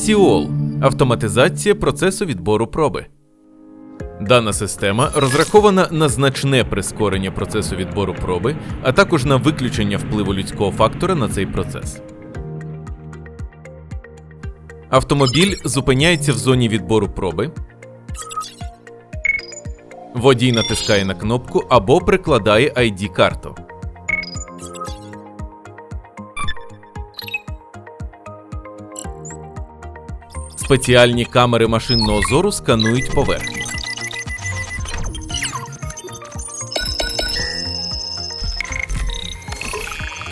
SEOL – автоматизація процесу відбору проби. Дана система розрахована на значне прискорення процесу відбору проби, а також на виключення впливу людського фактора на цей процес. Автомобіль зупиняється в зоні відбору проби. Водій натискає на кнопку або прикладає ID-карту. Спеціальні камери машинного зору сканують поверхню.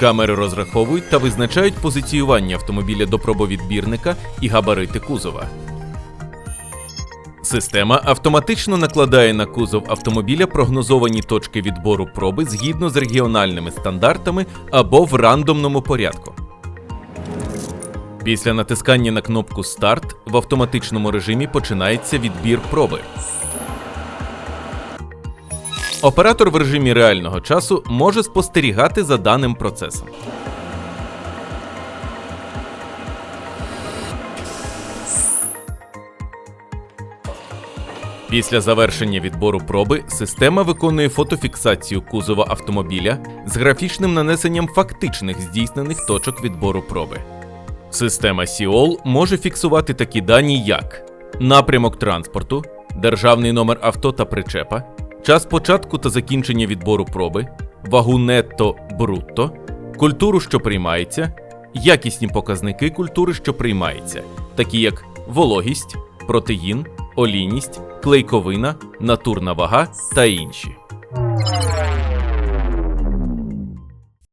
Камери розраховують та визначають позиціювання автомобіля до пробовідбірника і габарити кузова. Система автоматично накладає на кузов автомобіля прогнозовані точки відбору проби згідно з регіональними стандартами або в рандомному порядку. Після натискання на кнопку Старт в автоматичному режимі починається відбір проби. Оператор в режимі реального часу може спостерігати за даним процесом. Після завершення відбору проби система виконує фотофіксацію кузова автомобіля з графічним нанесенням фактичних здійснених точок відбору проби. Система SEOL може фіксувати такі дані, як напрямок транспорту, державний номер авто та причепа, час початку та закінчення відбору проби, вагу нетто брутто, культуру, що приймається, якісні показники культури, що приймається, такі як вологість, протеїн, олійність, клейковина, натурна вага та інші.